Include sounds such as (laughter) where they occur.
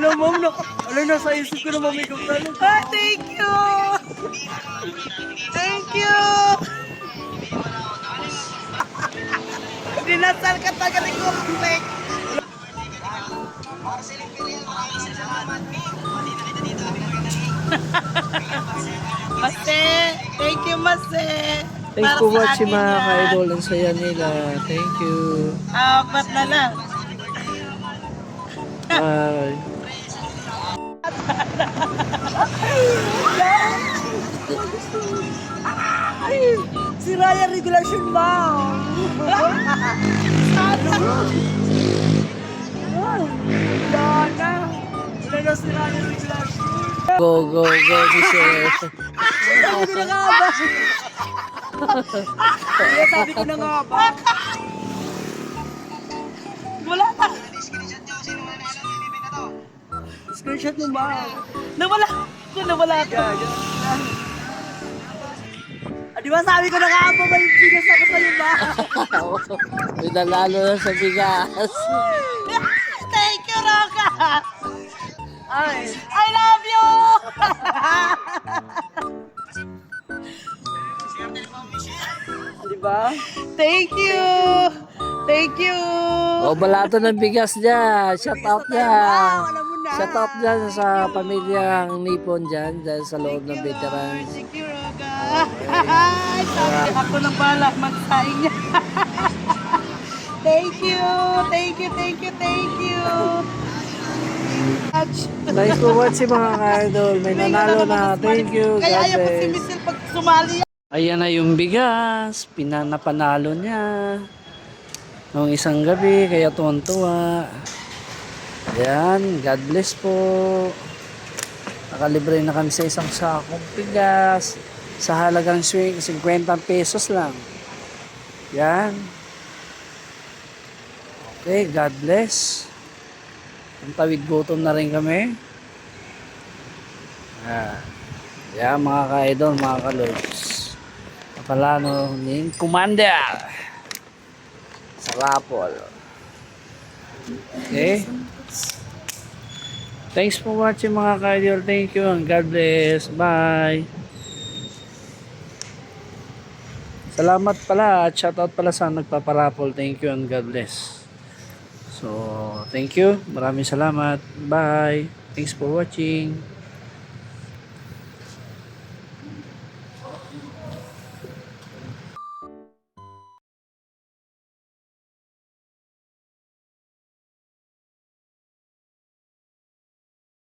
Alam mo, na, na sa isip ko na mami kong tanong. Ah, thank you! Thank you! Dinasal ka tagal ko, Mek. Mase, thank you, Mase. Thanks for watching mga yan. ka-idol. Ang saya nila. Thank you. Apat na lang. Bye. Si Raya regulation ba? Wala na. Wala na si Ryan Biglas. Go, go, go, Michelle. Sabi Kaya sabi ko na nga ba? Wala pa. Screenshot mo ba? Nawala. Nawala ko. Ah, di ba sabi ko na nga ba may bigas ako sa'yo ba? May nalalo na sa bigas. Thank you, Roka. Ay. I love you. Ba? Thank you. Thank you. O, balato ng bigas niya. Shout out na. Shout out dyan sa pamilyang Nippon dyan, dyan sa loob ng veterans. Thank you, Roga. Ay, sabi ako nang balak magsaing niya. (laughs) thank you, thank you, thank you, thank you. Thanks for watching mga ka-idol. May nanalo na. Thank you. Kaya ayaw ko si bless. Michelle pag sumali. Ayan na yung bigas. Pinanapanalo niya. Noong isang gabi. Kaya tuwan-tuwa. Ayan. God bless po. Nakalibre na kami sa isang sakong bigas. Sa halagang swing, 50 pesos lang. Yan. Okay, God bless. Ang tawid gutom na rin kami. Ah. Yan mga ka-idol, mga ka-lords. Palano ng Commander sa Rapol. Okay? Thanks for watching mga ka-idol. Thank you and God bless. Bye. Salamat pala at shoutout pala sa nagpaparapol. Thank you and God bless. So, thank you. Maraming salamat. Bye. Thanks for watching.